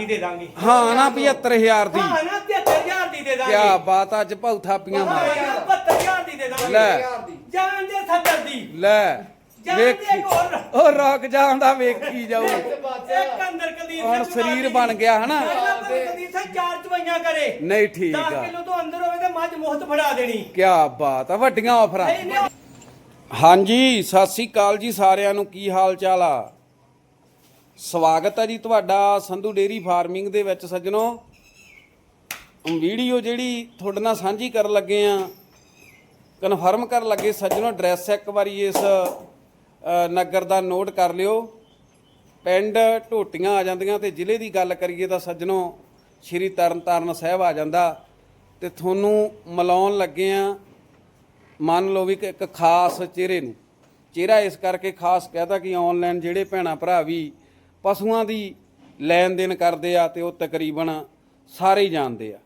ਦੀ ਦੇ ਦਾਂਗੇ। ਹਾਂ ਨਾ 75000 ਦੀ। ਹਾਂ ਨਾ 73000 ਦੀ ਦੇ ਦਾਂਗੇ। ਕਿਆ ਬਾਤ ਅੱਜ ਭਾਉ ਥਾਪੀਆਂ ਮਾਰ 72000 ਦੀ ਦੇ ਦਾਂਗੇ। ਲੈ। ਜਾਣ ਦੇ 70 ਦੀ। ਲੈ ਵੇਖੀ। ਉਹ ਰੁਕ ਜਾਂਦਾ ਵੇਖੀ ਜਾਊ ਇੱਕ ਅੰਦਰ ਕਲਦੀਪ ਹੁਣ ਸਰੀਰ ਬਣ ਗਿਆ ਹਨਾ? ਕਲਦੀਪ ਸਿੰਘ ਚਾਰ ਚਵਾਈਆਂ ਕਰੇ। ਨਹੀਂ ਠੀਕ 10 ਆ। ਕਿਲੋ ਤੋਂ ਅੰਦਰ ਹੋਵੇ ਤੇ ਮੱਝ ਮੁਹਤ ਫੜਾ ਦੇਣੀ। ਕਿਆ ਬਾਤ ਆ ਵੱਡੀਆਂ ਆਫਰਾਂ ਹਾਂਜੀ ਸਤਿ ਸ੍ਰੀ ਅਕਾਲ ਜੀ ਸਾਰਿਆਂ ਨੂੰ। ਕੀ ਹਾਲ ਚਾਲ ਆ? ਸਵਾਗਤ ਹੈ ਜੀ ਤੁਹਾਡਾ ਸੰਧੂ ਡੇਰੀ ਫਾਰਮਿੰਗ ਦੇ ਵਿੱਚ ਸੱਜਣੋ। ਵੀਡੀਓ ਜਿਹੜੀ ਤੁਹਾਡੇ ਨਾਲ ਸਾਂਝੀ ਕਰਨ ਲੱਗੇ ਆ ਕਨਫਰਮ ਕਰਨ ਲੱਗੇ ਸੱਜਣੋ ਐਡਰੈਸ ਇੱਕ ਵਾਰੀ ਇਸ ਨਗਰ ਦਾ ਨੋਟ ਕਰ ਲਿਓ। ਪਿੰਡ ਢੋਟੀਆਂ ਆ ਜਾਂਦੀਆਂ ਤੇ ਜ਼ਿਲ੍ਹੇ ਦੀ ਗੱਲ ਕਰੀਏ ਤਾਂ ਸੱਜਣੋ, ਸ਼੍ਰੀ ਤਰਨਤਾਰਨ ਸਾਹਿਬ ਆ ਜਾਂਦਾ ਤੇ ਤੁਹਾਨੂੰ ਮਿਲਾਉਣ ਲੱਗੇ ਆ ਮੰਨ ਲਓ ਵੀ ਕਿ ਇੱਕ ਖਾਸ ਚਿਹਰੇ ਨੂੰ। ਚਿਹਰਾ ਇਸ ਕਰਕੇ ਖਾਸ ਕਹਦਾ ਕਿ ਆਨਲਾਈਨ ਜਿਹੜੇ ਭੈਣਾ ਭਰਾ ਵੀ ਪਸ਼ੂਆਂ ਦੀ ਲੈਣ ਦੇਣ ਕਰਦੇ ਆ ਤੇ ਉਹ ਤਕਰੀਬਨ ਸਾਰੇ ਹੀ ਜਾਣਦੇ ਆ।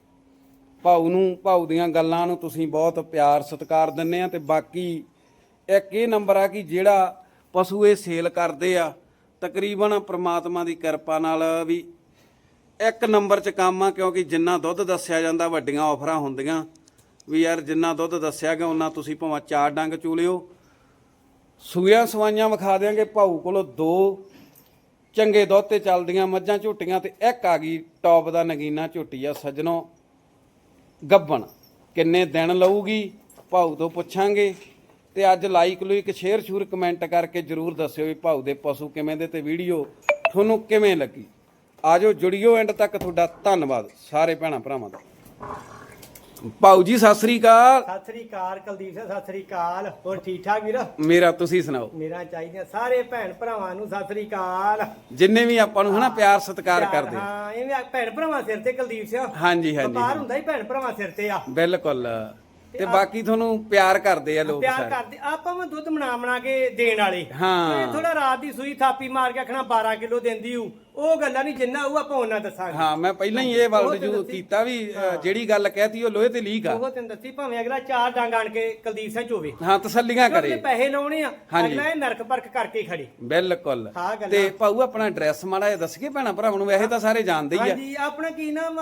ਭਾਊ ਨੂੰ, ਭਾਊ ਦੀਆਂ ਗੱਲਾਂ ਨੂੰ ਤੁਸੀਂ ਬਹੁਤ ਪਿਆਰ, ਸਤਿਕਾਰ ਦਿੰਦੇ ਆ ਤੇ ਬਾਕੀ ਇੱਕ ਇਹ ਨੰਬਰ ਆ ਕਿ ਜਿਹੜਾ ਪਸ਼ੂ ਇਹ ਸੇਲ ਕਰਦੇ ਆ, ਤਕਰੀਬਨ ਪ੍ਰਮਾਤਮਾ ਦੀ ਕਿਰਪਾ ਨਾਲ ਵੀ ਇੱਕ ਨੰਬਰ 'ਚ ਕੰਮ ਆ ਕਿਉਂਕਿ ਜਿੰਨਾ ਦੁੱਧ ਦੱਸਿਆ ਜਾਂਦਾ ਵੱਡੀਆਂ ਆਫਰਾਂ ਹੁੰਦੀਆਂ। ਵੀ ਯਾਰ ਜਿੰਨਾ ਦੁੱਧ ਦੱਸਿਆ ਗਿਆ ਉਹਨਾਂ ਤੁਸੀਂ ਭਾਵੇਂ ਚਾਰ ਡੰਗ ਚੂਲਿਓ ਸੂਈਆਂ ਸਵਾਈਆਂ ਵਿਖਾ ਦਿਆਂਗੇ, ਭਾਊ ਕੋਲੋਂ ਦੋ ਚੰਗੇ ਦੁੱਧ ਤੇ ਚੱਲਦੀਆਂ ਮੱਝਾਂ ਝੋਟੀਆਂ ਤੇ ਇੱਕ ਆ ਗਈ ਟੌਪ ਦਾ ਨਗੀਨਾ ਝੋਟੀ ਆ ਸੱਜਣੋ। ਗੱਬਣ, ਕਿੰਨੇ ਦਿਨ ਲਊਗੀ? ਭਾਊ ਤੋਂ ਪੁੱਛਾਂਗੇ। ਤੇ ਅੱਜ ਲਾਈਕ ਲੂਈਕ ਸ਼ੇਅਰ ਸ਼ੂਰ ਕਮੈਂਟ ਕਰਕੇ ਜਰੂਰ ਦੱਸਿਓ ਵੀ ਭਾਊ ਦੇ ਪਸ਼ੂ ਕਿਵੇਂ ਦੇ ਤੇ ਵੀਡੀਓ ਤੁਹਾਨੂੰ ਕਿਵੇਂ ਲੱਗੀ। ਆਜੋ ਜੁੜਿਓ ਐਂਡ ਤੱਕ, ਤੁਹਾਡਾ ਧੰਨਵਾਦ। ਸਾਰੇ ਭੈਣਾਂ ਭਰਾਵਾਂ ਦਾ। ਭਾਊ ਜੀ ਸਤਿ ਸ੍ਰੀ ਅਕਾਲ। ਸਤਿ ਸ੍ਰੀ ਅਕਾਲ ਕੁਲਦੀਪ ਸਿੰਘ ਸਤਿ ਸ੍ਰੀ ਅਕਾਲ। ਹੋਰ ਠੀਕ ਠਾਕ ਵੀਰ? ਮੇਰਾ ਤੁਸੀਂ ਸੁਣਾਓ? ਮੇਰਾ ਚਾਹੀਦਾ ਸਾਰੇ ਭੈਣ ਭਰਾਵਾਂ ਨੂੰ ਸਤਿ ਸ੍ਰੀ ਅਕਾਲ। ਜਿੰਨੇ ਵੀ ਆਪਾਂ ਨੂੰ ਹਨਾ ਪਿਆਰ ਸਤਿਕਾਰ ਕਰਦੇ। ਹਾਂ ਇਹ ਭੈਣ ਭਰਾਵਾਂ ਸਿਰ ਤੇ ਕੁਲਦੀਪ ਸਿੰਘ ਹਾਂਜੀ ਹਾਂਜੀ। ਵਪਾਰ ਹੁੰਦਾ ਹੀ ਭੈਣ ਭਰਾਵਾਂ ਸਿਰ ਤੇ ਆ। ਬਿਲਕੁਲ। ਤੇ ਬਾਕੀ ਤੁਹਾਨੂੰ ਪਿਆਰ ਕਰਦੇ ਆ ਲੋਕ ਪਿਆਰ ਕਰਦੇ ਆਪਾਂ ਵੀ ਦੁੱਧ ਬਣਾ ਬਣਾ ਕੇ ਦੇਣ ਵਾਲੇ। ਹਾਂ। ਥੋੜਾ ਰਾਤ ਦੀ ਸੂਈ ਥਾਪੀ ਮਾਰ ਕੇ ਆਖਣਾ 12 ਕਿਲੋ ਦਿੰਦੀ ਹੂ। ਉਹ ਗੱਲਾਂ ਨਹੀਂ ਜਿੰਨਾ ਉਹ ਆਪਾਂ ਉਹਨਾਂ ਦੱਸਾਂਗੇ। ਹਾਂ ਮੈਂ ਪਹਿਲਾਂ ਹੀ ਇਹ ਉਹ ਵਰਡ ਤੇ ਜੂ ਦੱਸੀ। ਕੀਤਾ ਵੀ ਜਿਹੜੀ ਗੱਲ ਕਹਿਤੀ ਉਹ ਲੋਹੇ ਤੇ ਲੀਕ ਆ। ਉਹ ਤੈਨੂੰ ਦੱਸੀ ਭਾਵੇਂ ਅਗਲਾ ਚਾਰ ਡੰਗ ਆਣ ਕੇ ਕੁਲਦੀਪ ਸਿੰਘ ਚ ਹੋਵੇ ਹਾਂ ਤਸੱਲੀਆਂ ਕਰੇ। ਪੈਸੇ ਲਾਉਣੇ ਆ। ਅਗਲਾ ਇਹ ਨਰਕ ਪਰਖ ਕਰਕੇ ਖੜੇ। ਬਿਲਕੁਲ। ਤੇ ਭਾਊ ਆਪਣਾ ਐਡਰੈਸ ਮਾੜਾ ਜਿਹਾ ਦੱਸਗੇ ਭੈਣਾ ਭਰਾਵਾਂ ਨੂੰ ਵੈਸੇ ਤਾਂ ਸਾਰੇ ਜਾਣਦੇ ਹੀ ਆ। ਹਾਂਜੀ ਆਪਣਾ ਕੀ ਨਾਮ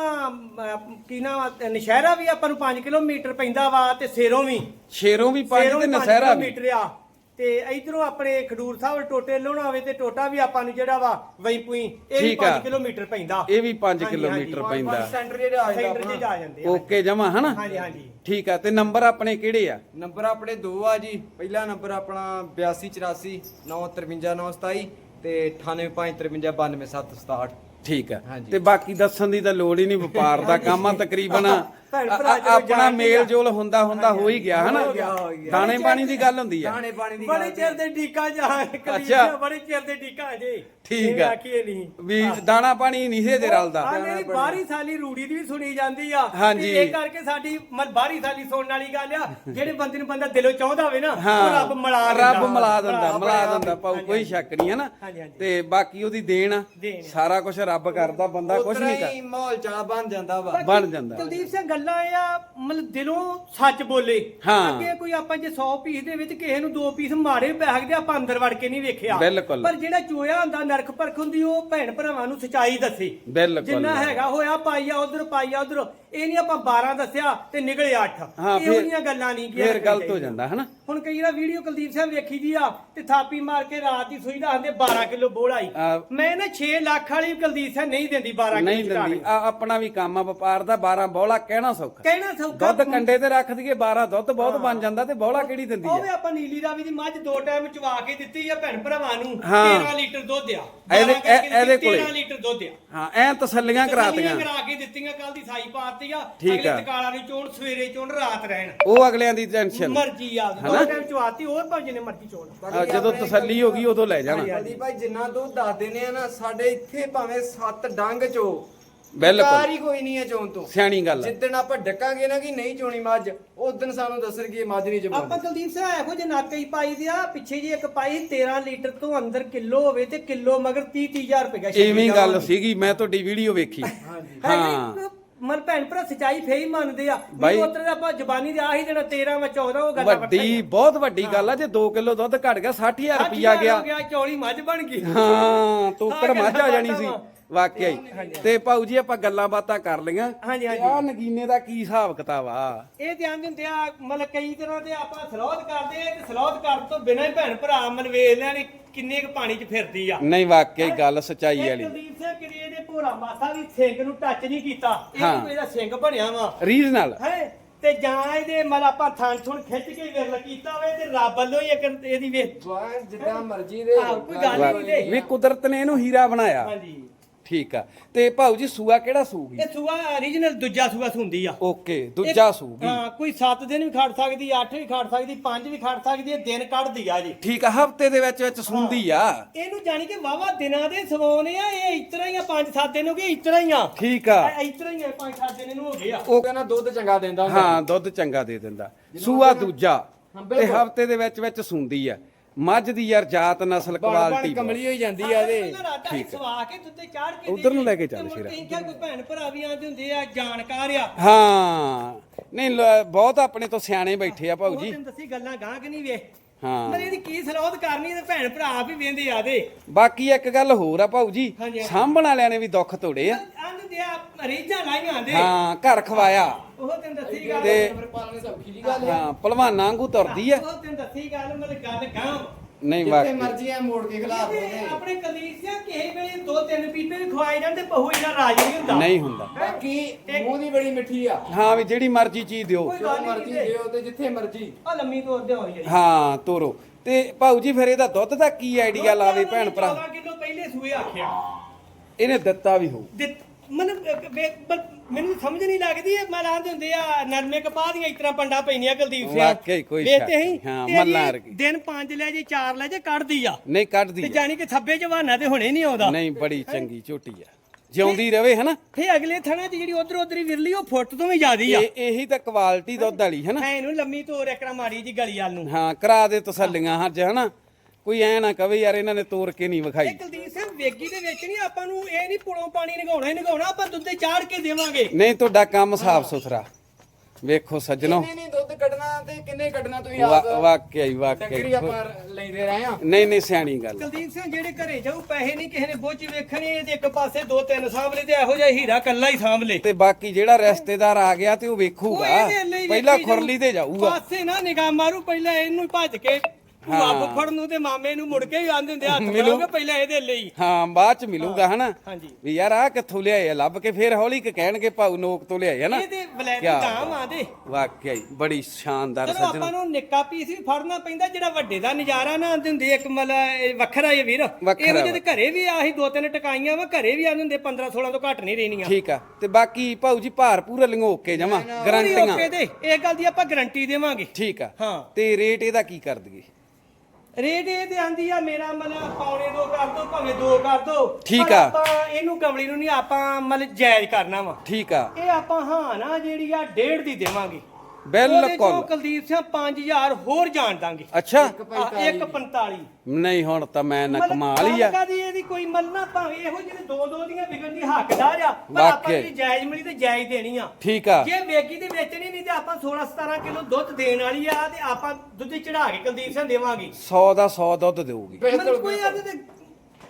ਕੀ ਨਾਮ ਨਸ਼ਹਿਰਾ ਵੀ ਆਪਾਂ ਨੂੰ 5 ਕਿਲੋਮੀਟਰ ਪੈਂਦਾ ਵਾ ਤੇ ਸੇਰੋਂ ਵੀ। ਸ਼ੇਰੋਂ ਵੀ ਪੰਜ ਸੇਰੋਂ ਤੇ ਵੀ ਪੰਜ ਨਸਹਿਰਾ ਵੀ। ਕਿਲੋਮੀਟਰ ਆ। ਤੇ ਇਧਰੋਂ ਆਪਣੇ ਖਡੂਰ ਸਾਹਿਬ ਟੋਟੇ ਲਾਉਣਾ ਹੋਵੇ ਤੇ ਟੋਟਾ ਵੀ ਆਪਾਂ ਨੂੰ ਜਿਹੜਾ ਵਾ ਵਈਪੂਈ ਇਹ ਵੀ ਠੀਕ ਆ। 5 ਕਿਲੋਮੀਟਰ ਪੈਂਦਾ। ਇਹ ਵੀ 5 ਹਾਂਜੀ, ਕਿਲੋਮੀਟਰ ਹਾਂਜੀ। ਪੈਂਦਾ। ਸੈਂਟਰ ਜਿਹੜਾ ਆ ਸੈਂਟਰ ਜਾਂਦਾ। ਚ ਜਾ ਜਾਂਦੇ ਆ। ਓਕੇ ਜਮਾ ਹਨਾ? ਹਾਂਜੀ ਹਾਂਜੀ। ਠੀਕ ਆ ਤੇ ਨੰਬਰ ਆਪਣੇ ਕਿਹੜੇ ਆ? ਨੰਬਰ ਆਪਣੇ ਦੋ ਆ ਜੀ। ਪਹਿਲਾ ਨੰਬਰ ਆਪਣਾ 8284 953 927 ਤੇ 9853 92767 ਠੀਕ ਆ। ਹਾਂਜੀ। ਤੇ ਬਾਕੀ ਦੱਸਣ ਦੀ ਤਾਂ ਲੋੜ ਹੀ ਨਹੀਂ ਵਪਾਰ ਦਾ ਕੰਮ ਆ ਤਕਰੀਬਨ। ਭੈਣ ਆ- ਭਰਾ ਆ- ਚਲੋ ਆਪਣਾ ਮੇਲ। ਜੋਲ ਹੁੰਦਾ ਹੁੰਦਾ ਹੋ ਹੀ ਗਿਆ ਹਨਾ ਹੋ ਗਿਆ, ਹੋ ਗਿਆ। ਦਾਣੇ ਪਾਣੀ ਦੀ ਗੱਲ ਹੁੰਦੀ ਆ ਦਾਣੇ ਪਾਣੀ ਦੀ ਬੜੇ ਗੱਲ ਚਿਰ ਦੇ ਡੀਕਾ ਜਾ ਅੱਛਾ। ਬੜੇ ਚਿਰ ਦੇ ਡੀਕਾ ਜੇ ਠੀਕ ਇਹ ਆ। ਆਖੀਏ ਨਹੀਂ ਵੀ ਦਾਣਾ ਪਾਣੀ ਨਹੀਂ ਸੀ ਤੇ ਰਲਦਾ ਆ ਮੇਰੀ ਬਾਹਰੀ ਸਾਲੀ ਰੂੜੀ ਦੀ ਵੀ ਸੁਣੀ ਜਾਂਦੀ ਆ ਹਾਂਜੀ। ਤੇ ਇਹ ਕਰਕੇ ਸਾਡੀ ਮਨ ਬਾਹਰੀ ਸਾਲੀ ਸੁਣਨ ਵਾਲੀ ਗੱਲ ਆ ਜਿਹੜੇ ਬੰਦੇ ਨੂੰ ਬੰਦਾ ਦਿਲੋਂ ਚਾਹੁੰਦਾ ਹੋਵੇ ਨਾ ਹਾਂ ਉਹ ਰੱਬ ਮਿਲਾ ਰੱਬ ਮਿਲਾ ਦਿੰਦਾ ਮਿਲਾ ਦਿੰਦਾ ਪਾਉ ਕੋਈ ਸ਼ੱਕ ਨਹੀਂ ਹੈ ਨਾ ਹਾਂਜੀ, ਹਾਂਜੀ। ਤੇ ਬਾਕੀ ਉਹਦੀ ਦੇਣ ਆ। ਦੇਣ ਆ। ਸਾਰਾ ਕੁਝ ਰੱਬ ਕਰਦਾ ਬੰਦਾ ਕੁਝ ਉਤਰਾ ਨਹੀਂ ਹੀ ਕਰ ਮਾਹੌਲ ਚਾਹ ਬਣ ਜਾਂਦਾ ਵਾ ਬਣ ਜਾਂਦਾ ਕੁਲਦੀਪ ਸਿੰਘ ਗੱਲਾਂ ਇਹ ਆ ਮਤਲਬ ਦਿਲੋਂ ਸੱਚ ਬੋਲੇ। ਹਾਂ। ਅੱਗੇ ਕੋਈ ਆਪਾਂ ਜੇ 100 ਪੀਸ ਦੇ ਵਿੱਚ ਕਿਸੇ ਨੂੰ ਦੋ ਪੀਸ ਮਾਰੇ ਪੈ ਸਕਦੇ ਆਪਾਂ ਅੰਦਰ ਵੜ ਕੇ ਨਹੀਂ ਵੇਖਿਆ। ਬਿਲਕੁਲ। ਪਰ ਜਿਹੜਾ ਚੋਇਆ ਹੁੰਦਾ ਨਰਕ ਪਰਖ ਹੁੰਦੀ ਉਹ ਭੈਣ ਭਰਾਵਾਂ ਨੂੰ ਸਚਾਈ ਦੱਸੇ। ਬਿਲਕੁਲ। ਜਿੰਨਾ ਹੈਗਾ ਹੋਇਆ ਪਾਈਆ ਉਧਰ ਪਾਈਆ ਉਧਰ। ਇਹ ਨਹੀਂ ਆਪਾਂ 12 ਦੱਸਿਆ ਤੇ ਨਿਕਲੇ 8 ਹਾਂ, ਇਹੋ ਫਿਰ- ਗੱਲਾਂ ਨਹੀਂ ਫੇਰ ਗਲਤ ਹੋ ਜਾਂਦਾ ਹਨਾ? ਹੁਣ ਕਈ ਵਾਰ ਵੀਡੀਓ ਕੁਲਦੀਪ ਸਿੰਘ ਵੇਖੀ ਦੀ ਆ ਤੇ ਥਾਪੀ ਮਾਰ ਕੇ ਰਾਤ ਦੀ ਸੂਈ ਦਾ ਆਂਦੇ 12 ਕਿਲੋ ਬੋਲਾਈ ਆ, ਮੈਂ ਨਾ 6 ਲੱਖ ਵਾਲੀ ਕੁਲਦੀਪ ਸਿੰਘ ਨਹੀਂ ਦਿੰਦੀ 12 ਕਿਲੋ ਨਹੀਂ ਦਿੰਦੀ ਆ ਆਪਣਾ ਵੀ ਕੰਮ ਆ ਵਪਾਰ ਦਾ 12 ਬੋਲਾ ਕਹਿਣਾ ਸੌਖਾ। ਕਹਿਣਾ ਸੌਖਾ। ਦੁੱਧ ਕੰਡੇ ਤੇ ਰੱਖ ਦਈਏ 12 ਦੁੱਧ ਬਹੁਤ ਬਣ ਜਾਂਦਾ ਤੇ ਬੋਲਾ ਕਿਹੜੀ ਦਿੰਦੀ ਉਹ ਆ? ਵੀ ਆਪਾਂ ਨੀਲੀ ਰਾਵੀ ਦੀ ਮੱਝ ਦੋ ਟਾਈਮ ਚਵਾ ਕੇ ਦਿੱਤੀ ਆ ਭੈਣ ਭਰਾਵਾਂ ਨੂੰ। ਹਾਂ। 13 ਲੀਟਰ ਦੁੱਧ ਆ। ਇਹਦੇ- 12 ਕਰਕੇ ਇਹ- ਇਹਦੇ ਕੋਲੇ। 13 ਲੀਟਰ ਦੁੱਧ ਆ। ਹਾਂ ਐ ਤਸੱਲੀਆਂ ਕਰਾਤੀਆਂ। ਕਰਾ ਕੇ ਦਿੱਤੀਆਂ ਕੱਲ ਦੀ ਸਾਈ ਪਾਤੀ ਆ। ਠੀਕ ਆ। ਤਕਾਲਾ ਦੀ ਚੋਣ ਸਵੇਰੇ ਚੋਣ ਰਾਤ ਰਹਿਣ। ਉਹ ਅਗਲਿਆਂ ਦੀ ਟੈਨਸ਼ਨ ਮਰਜ਼ੀ ਆ। ਦੋ ਟਾਈਮ ਚਵਾਤੀ ਹੋਰ ਭਾਵੇਂ ਨੇ ਮਰਜ਼ੀ ਚੋਣ ਜਦੋਂ ਤਸੱਲੀ ਹੋ ਗਈ ਉਦੋਂ ਲੈ ਜਾਣਾ। ਬਲਦੀ ਭਾਈ ਜਿੰਨਾ ਦੁੱਧ ਦੱਸਦੇ ਨੇ ਨਾ ਸਾਡੇ ਇੱਥੇ ਭਾਵੇਂ 7 ਡੰਗ ਚੋ ਬਿਲਕੁਲ। ਹੀ ਕੋਈ ਨਹੀਂ ਹੈ ਚੋਣ ਤੋਂ। ਸਿਆਣੀ ਗੱਲ ਆ। ਜਿੱਦਣ ਆਪਾਂ ਡੱਕਾਂਗੇ ਨਾ ਕਿ ਨਹੀਂ ਚੋਣੀ ਮੱਝ ਉਸ ਦਿਨ ਸਾਨੂੰ ਦੱਸਣਗੇ ਇਹ ਮੱਝ ਨਹੀਂ ਆਪਾਂ ਜਮਾਉਂਦੀ ਕੁਲਦੀਪ ਸਿੰਘ ਇਹੋ ਜਿਹੇ ਨਾਕੇ ਹੀ ਪਾਈ ਦਿਆ ਪਿੱਛੇ ਜੀ ਇੱਕ ਪਾਈ 13 ਲੀਟਰ ਤੋਂ ਅੰਦਰ ਕਿਲੋ ਹੋਵੇ ਤੇ ਕਿਲੋ ਮਗਰ 30 30000 ਰੁਪਏ ਦਾ ਇਵੇਂ ਹੀ ਗੱਲ ਸੀਗੀ ਮੈਂ ਤੁਹਾਡੀ ਵੀਡੀਓ ਵੇਖੀ। ਹਾਂ ਮਨ ਭੈਣ ਭਰਾ ਸਚਾਈ ਫੇ ਹੀ ਮੰਨਦੇ ਆ। ਬਾਈ- ਵੀ ਉਤਰੇ ਆਪਾਂ ਜ਼ਬਾਨੀ ਦੇ ਆਹੀ ਜਿਹੜਾ 13 ਵਿੱਚ 14 ਉਹ ਗੱਲਾਂ ਵੱਡੀ ਬਹੁਤ ਵੱਡੀ ਗੱਲ ਆ ਜੇ 2 ਕਿਲੋ ਦੁੱਧ ਘਟ ਗਿਆ 60000 ਰੁਪਿਆ ਗਿਆ। ਗਿਆ ਚੌਲੀ ਮੱਝ ਬਣ ਗਈ। ਹਾਂ ਤੋਕੜ ਮੱਝ ਆ ਜਾਣੀ ਸੀ। ਵਾਕਿਆ ਹੀ। ਤੇ ਭਾਊ ਜੀ ਆਪਾਂ ਗੱਲਾਂ ਬਾਤਾਂ ਕਰ ਲਈਆਂ। ਹਾਂਜੀ, ਹਾਂਜੀ। ਆ ਨਗੀਨੇ ਦਾ ਕੀ ਹਿਸਾਬ ਕਿਤਾਬ ਆ? ਇਹ ਧਿਆਨ ਦਿੰਦੇ ਆ ਮਤਲਬ ਕਈ ਤਰ੍ਹਾਂ ਦੇ ਆਪਾਂ ਸਲੋਧ ਕਰਦੇ ਆ ਤੇ ਸਲੋਧ ਕਰਨ ਤੋਂ ਬਿਨਾਂ ਹੀ ਭੈਣ ਭਰਾ ਮਨ ਵੇਖ ਲੈਣ ਕਿੰਨੇ ਕੁ ਪਾਣੀ 'ਚ ਫਿਰਦੀ ਆ। ਨਹੀਂ ਵਾਕਿਆ ਹੀ ਗੱਲ ਸਚਾਈ ਇਹ ਵਾਲੀ। ਕੁਲਦੀਪ ਸਿੰਘ ਕਿਰੇ ਦੇ ਭੋਰਾ ਮਾਸਾ ਵੀ ਸਿੰਘ ਨੂੰ ਟੱਚ ਨਹੀਂ ਕੀਤਾ। ਇਹ ਹਾਂ। ਵੀ ਇਹਦਾ ਸਿੰਘ ਬਣਿਆ ਵਾ। ਰੀਜਨਲ ਹੈ? ਤੇ ਜਾਂ ਇਹਦੇ ਮਤਲਬ ਆਪਾਂ ਥਣ ਥੁਣ ਖਿੱਚ ਕੇ ਵਿਰਲ ਕੀਤਾ ਹੋਵੇ ਤੇ ਰੱਬ ਵੱਲੋਂ ਹੀ ਇੱਕ ਇਹਦੀ ਵੇਖ ਜਿੱਦਾਂ ਮਰਜ਼ੀ ਦੇ। ਆਹੋ, ਕੋਈ ਗੱਲ ਨਹੀਂ। ਵੀ ਕੁਦਰਤ ਨੇ ਇਹਨੂੰ ਹੀਰਾ ਬਣਾਇਆ। ਹਾਂਜੀ। ਠੀਕ ਆ। ਤੇ ਭਾਊ ਜੀ ਸੂਆ ਕਿਹੜਾ ਸੂਗੀ? ਇਹ ਸੂਆ origignal ਦੂਜਾ ਸੂਆ ਹੁੰਦੀ ਆ। ਓਕੇ ਦੂਜਾ ਸੂਗੀ। ਹਾਂ ਕੋਈ 7 ਦਿਨ ਵੀ ਖੜ ਸਕਦੀ 8 ਵੀ ਖੜ ਸਕਦੀ 5 ਵੀ ਖੜ ਸਕਦੀ ਹੈ ਦਿਨ ਕੱਢਦੀ ਆ ਜੀ। ਠੀਕ ਆ ਹਫ਼ਤੇ ਦੇ ਵਿੱਚ ਵਿੱਚ ਸੁੰਦੀ ਆ। ਇਹਨੂੰ ਜਾਣੀ ਕਿ ਵਾਵਾ ਦਿਨਾਂ ਦੇ ਸਵਾਉਨੇ ਆ ਇਹ ਇਤਰਾ ਹੀ ਆ 5-7 ਦਿਨ ਹੋ ਗਏ ਇਤਰਾ ਹੀ ਆ। ਠੀਕ ਆ। ਇਹ ਇਤਰਾ ਹੀ ਆ 5-7 ਦਿਨ ਇਹਨੂੰ ਹੋ ਗਏ ਆ। ਉਹ ਕਹਿੰਦਾ ਦੁੱਧ ਚੰਗਾ ਦਿੰਦਾ ਹੁੰਦਾ। ਹਾਂ ਦੁੱਧ ਚੰਗਾ ਦੇ ਦਿੰਦਾ। ਸੂਆ ਦੂਜਾ। ਤੇ। ਹਫ਼ਤੇ ਦੇ ਵਿੱਚ ਵਿੱਚ ਸੁੰਦੀ ਆ। ਮੱਝ ਦੀ ਯਾਰ ਜਾਤ ਨਸਲ ਬਣ ਬਣ ਕੁਆਲਿਟੀ ਕਮਲੀ ਹੋਈ ਜਾਂਦੀ ਆ ਇਹਦੇ। ਠੀਕ ਸਵਾ ਕੇ ਦੁੱਤੇ ਚਾੜ ਕੇ ਉੱਧਰ ਨੂੰ ਲੈ ਕੇ ਚੱਲ ਸ਼ੇਰਾ। ਕੇ ਇੱਥੇ ਕੋਈ ਭੈਣ ਭਰਾ ਵੀ ਆਂਦੇ ਹੁੰਦੇ ਆ ਜਾਣਕਾਰ ਆ। ਹਾਂ। ਨਹੀਂ ਬਹੁਤ ਆਪਣੇ ਤੋਂ ਸਿਆਣੇ ਬੈਠੇ ਆ ਭਾਊ ਉਹ ਜੀ। ਤੈਨੂੰ ਦੱਸੀ ਗੱਲਾਂ ਗਾਂ ਕਿ ਨਹੀਂ ਵੇ? ਹਾਂ। ਪਰ ਇਹਦੀ ਕੀ ਸਲਾਹਤ ਕਰਨੀ ਤੇ ਭੈਣ ਭਰਾ ਆਪ ਹੀ ਵੇਂਦੇ ਆਦੇ ਬਾਕੀ ਇੱਕ ਗੱਲ ਹੋਰ ਆ ਭਾਊ ਜੀ। ਸਾਂਭਣ ਵਾਲਿਆਂ ਨੇ ਵੀ ਦੁੱਖ ਤੋੜੇ ਆ। ਆਂਦੇ ਆ ਰੀਝਾਂ ਲਾਈਆਂ ਆਂਦੇ ਹਾਂ ਘਰ ਖਵਾਇਆ। ਉਹ ਤੈਨੂੰ ਦੱਸੀ ਗੱਲ ਤੇ ਪਾਲਣੇ ਸੌਖੀ ਦੀ ਗੱਲ ਹਾਂ। ਭਲਵਾਨਾਂ ਵਾਂਗੂ ਤੁਰਦੀ ਆ ਉਹ ਤੈਨੂੰ ਦੱਸੀ ਗੱਲ ਮਤਲਬ ਗੱਲ ਗਾਂ। ਨਹੀਂ ਜਿੱਥੇ ਵਾਕਈ। ਮਰਜ਼ੀ ਆ ਮੋੜ ਕੇ ਖਿਲਾ ਦੋ ਆਪਣੇ ਕਲੀਸਿਆ ਕਿਸੇ ਵੇਲੇ ਦੋ ਤਿੰਨ ਪੀਪੇ ਵੀ ਖਵਾਏ ਜਾਣ ਤੇ ਬਹੂ ਇਹਨਾਂ ਰਾਜ ਨਹੀਂ ਹੁੰਦਾ। ਨਹੀਂ ਹੁੰਦਾ। ਬਾਕੀ ਮੂੰਹ ਦੀ ਬੜੀ ਮਿੱਠੀ ਆ। ਹਾਂ ਵੀ ਜਿਹੜੀ ਮਰਜ਼ੀ ਚੀਜ਼ ਦਿਓ। ਕੋਈ ਜੋ ਗੱਲ ਮਰਜ਼ੀ ਨਹੀਂ ਦਿਓ ਤੇ ਜਿੱਥੇ ਮਰਜ਼ੀ। ਆ ਲੰਮੀ ਤੋਰ ਦੇ ਹੋਈ ਜਾਈ ਹਾਂ ਤੋਰੋ। ਤੇ ਭਾਊ ਜੀ ਫਿਰ ਇਹਦਾ ਦੁੱਧ ਦਾ ਕੀ ਆਈਡੀਆ ਲਾਵੇ ਭੈਣ ਭਰਾ? 14 ਕਿਲੋ ਪਹਿਲੇ ਸੂਏ ਆਖਿਆ। ਇਹਨੇ ਦਿੱਤਾ ਵੀ ਹੋਊ। ਦਿੱਤ- ਮਨ ਮੈਨੂੰ ਸਮਝ ਨਹੀਂ ਲੱਗਦੀ ਇਹ ਮੈਂ ਲਾਉਂਦੇ ਹੁੰਦੇ ਆ ਨਰਮੇ ਕਪਾਹ ਦੀਆਂ ਇਤਨਾ ਪੰਡਾ ਪੈਣੀਆਂ ਕੁਲਦੀਪ ਸਿੰਘ। ਵਾਕਈ ਕੋਈ ਸ਼ੱਕ ਤੇ ਨਹੀਂ। ਹਾਂ, ਤੇ ਮੱਲਾਂ ਵਰਗੀ। ਦਿਨ 5 ਲੈ ਜੇ 4 ਲੈ ਜੇ ਕੱਢਦੀ ਆ। ਨਹੀਂ ਕੱਢਦੀ ਤੇ ਆ। ਜਾਣੀ ਕਿ ਥੱਬੇ ਜਵਾਨਾ ਤੇ ਹੁਣੇ ਨਹੀਂ ਆਉਂਦਾ। ਨਹੀਂ ਬੜੀ ਚੰਗੀ ਝੋਟੀ ਆ। ਜਿਉਂਦੀ ਰਵੇ ਹਨਾ ਫੇ ਅਗਲੇ ਥਣਾ 'ਚ ਜਿਹੜੀ ਉਧਰ ਉਧਰ ਹੀ ਵਿਰਲੀ ਉਹ ਫੁੱਟ ਤੋਂ ਵੀ ਜ਼ਿਆਦੀ ਆ। ਇਹ ਇਹੀ ਤਾਂ ਕੁਆਲਿਟੀ ਦੁੱਧ ਵਾਲੀ ਹਨਾ ਐ ਇਹਨੂੰ ਲੰਮੀ ਤੋਰ ਇਕਰਾ ਮਾੜੀ ਜੀ ਗਲੀ ਵੱਲ ਨੂੰ। ਹਾਂ ਕਰਾ ਦੇ ਤਸੱਲੀਆਂ ਹੱਜ ਹਨਾ ਕੋਈ ਐ ਨਾ ਕਵੇ ਯਾਰ ਇਹਨਾਂ ਨੇ ਤੋੜ ਕੇ ਨਹੀਂ ਵਿਖਾਈ। ਇਹ ਕੁਲਦੀਪ ਸਿੰਘ ਵੇਗੀ ਦੇ ਵਿੱਚ ਨਹੀਂ ਆਪਾਂ ਨੂੰ ਇਹ ਨਹੀਂ ਪੁਲੋਂ ਪਾਣੀ ਨਿਗਾਉਣਾ ਹੀ ਨਿਗਾਉਣਾ ਆਪਾਂ ਦੁੱਧੇ ਚਾੜ ਕੇ ਦੇਵਾਂਗੇ। ਨਹੀਂ ਤੁਹਾਡਾ ਕੰਮ ਸਾਫ਼ ਸੁਥਰਾ। ਵੇਖੋ ਸੱਜਣੋ। ਕਿੰਨੇ ਨਹੀਂ ਦੁੱਧ ਕੱਢਣਾ ਤੇ ਕਿੰਨੇ ਕੱਢਣਾ ਤੁਸੀਂ ਆਪ? ਵਾਕਿਆ ਹੀ ਡੰਗਰੀ ਵਾਕਿਆ ਆਪਾਂ ਲੈਂਦੇ ਰਹੇ ਆ ਨਹੀਂ ਨਹੀਂ ਸਿਆਣੀ ਗੱਲ। ਕੁਲਦੀਪ ਸਿੰਘ ਜਿਹੜੇ ਘਰੇ ਜਾਊ ਪੈਸੇ ਨਹੀਂ ਕਿਸੇ ਨੇ ਬੋਝ ਵੇਖਣੇ ਤੇ ਇੱਕ ਪਾਸੇ ਦੋ ਤਿੰਨ ਸਾਂਭਲੇ ਤੇ ਇਹੋ ਜਿਹਾ ਹੀਰਾ ਕੱਲਾ ਹੀ ਸਾਂਭਲੇ। ਤੇ ਬਾਕੀ ਜਿਹੜਾ ਰਿਸ਼ਤੇਦਾਰ ਆ ਗਿਆ ਤੇ ਉਹ ਉਹ ਵੇਖੂਗਾ ਇਹਦੇ ਲਈ ਪਹਿਲਾਂ ਜਾਊ। ਖੁਰਲੀ ਤੇ ਜਾਊਗਾ। ਪਾਸੇ ਨਾ ਨਿਗਾਹ ਮਾਰੂ ਪਹਿਲਾਂ ਇਹਨੂੰ ਭੱਜ ਕੇ ਭੂਆ। ਫੁੱਫੜ ਨੂੰ ਤੇ ਮਾਮੇ ਨੂੰ ਮੁੜ ਕੇ ਹੀ ਆਂਦੇ ਹੁੰਦੇ ਹੱਥ ਮਿਲੂ। ਮਿਲੂਗੇ ਪਹਿਲਾਂ ਇਹਦੇ ਲਈ। ਹਾਂ ਬਾਅਦ ਚ ਮਿਲੂਗਾ ਹਨਾ? ਹਾਂਜੀ। ਵੀ ਯਾਰ ਆ ਕਿੱਥੋਂ ਲਿਆਏ ਆ ਲੱਭ ਕੇ ਫੇਰ ਹੌਲੀ ਕਿ ਕਹਿਣਗੇ ਭਾਊ ਨੋਕ ਤੋਂ ਲਿਆਏ ਆ ਨਾ। ਇਹ ਤੇ ਵਲੈਤੀ ਗਾਂ ਆਂਦੇ ਵਾਕਿਆ ਹੀ ਬੜੀ ਸ਼ਾਨਦਾਰ ਚਲੋ ਆਪਾਂ ਸੱਜਣੋ ਨੂੰ ਨਿੱਕਾ ਪੀਸ ਵੀ ਫੜਨਾ ਪੈਂਦਾ ਜਿਹੜਾ ਵੱਡੇ ਦਾ ਨਜ਼ਾਰਾ ਨਾ ਆਂਦੇ ਹੁੰਦੇ ਇੱਕ ਇਹ ਵੱਖਰਾ ਹੀ ਵੀਰ। ਇਹੋ ਜਿਹੇ ਘਰੇ ਵੀ ਆਹੀ ਦੋ ਤਿੰਨ ਟਕਾਈਆਂ ਵਾ ਘਰੇ ਵੀ ਆਂਦੇ ਹੁੰਦੇ 15 16 ਤੋਂ ਘੱਟ ਨਹੀਂ ਰਹਿਣੀਆਂ ਠੀਕ ਆ ਤੇ ਬਾਕੀ ਭਾਊ ਜੀ ਭਾਰ ਪੂਰਾ ਲੰਘੋਕ ਕੇ ਪੂਰੀ ਗਰੰਟੀਆਂ। ਇਹ ਗੱਲ ਦੀ ਆਪਾਂ ਗਾਰੰਟੀ ਦੇਵਾਂਗੇ। ਠੀਕ ਆ ਹਾਂ। ਤੇ ਰੇਟ ਇਹਦਾ ਕੀ ਕਰ ਦਈਏ? ਰੇਟ ਇਹ ਤੇ ਆਂਦੀ ਆ ਮੇਰਾ ਮਤਲਬ ਪੌਣੇ ਦੋ ਕਰ ਦੋ ਭਾਵੇਂ ਦੋ ਕਰ ਦੋ। ਠੀਕ ਪਰ ਆ। ਆਪਾਂ ਇਹਨੂੰ ਕਮਲੀ ਨੂੰ ਨਹੀਂ ਆਪਾਂ ਮਤਲਬ ਜਾਇਜ਼ ਕਰਨਾ ਵਾ। ਠੀਕ ਆ। ਇਹ ਆਪਾਂ ਹਾਂ ਨਾ ਜਿਹੜੀ ਆ ਡੇਢ ਦੀ ਦੇਵਾਂਗੇ। ਬਿਲਕੁਲ। ਕੁਲਦੀਪ ਸਿੰਘ 5000 ਹੋਰ ਜਾਣ ਦਾਂਗੇ। ਅੱਛਾ। ਇੱਕ 45 ਨਹੀਂ ਹੁਣ ਤਾਂ ਮੈਂ ਨਾ ਕਮਾਲ ਹੀ ਆ। ਦੀ ਇਹਦੀ ਕੋਈ ਮਲਣਾ ਭਾਵੇਂ ਇਹੋ ਜਿਹੇ ਦੋ ਦੋ ਦੀਆਂ ਵਿਕਣ ਦੀ ਹੱਕਦਾਰ ਆ ਪਰ ਆਪਾਂ ਵਾਕਿਆ। ਜਿਹੜੀ ਜਾਇਜ਼ ਮਿਲੀ ਤੇ ਜਾਇਜ਼ ਦੇਣੀ ਆ। ਠੀਕ ਆ। ਜੇ ਵੇਗੀ ਦੇ ਵੇਚਣੀ ਨਹੀਂ ਤੇ ਆਪਾਂ 16 17 ਕਿਲੋ ਦੁੱਧ ਦੇਣ ਵਾਲੀ ਆ ਤੇ ਆਪਾਂ ਦੁੱਧ ਚੜਾ ਕੇ ਕੁਲਦੀਪ ਸਿੰਘ ਦੇਵਾਂਗੇ। 100 ਦਾ 100 ਦੁੱਧ ਦੇਊਗੀ। ਮਤਲਬ ਕੋਈ ਅੱਜ ਤੇ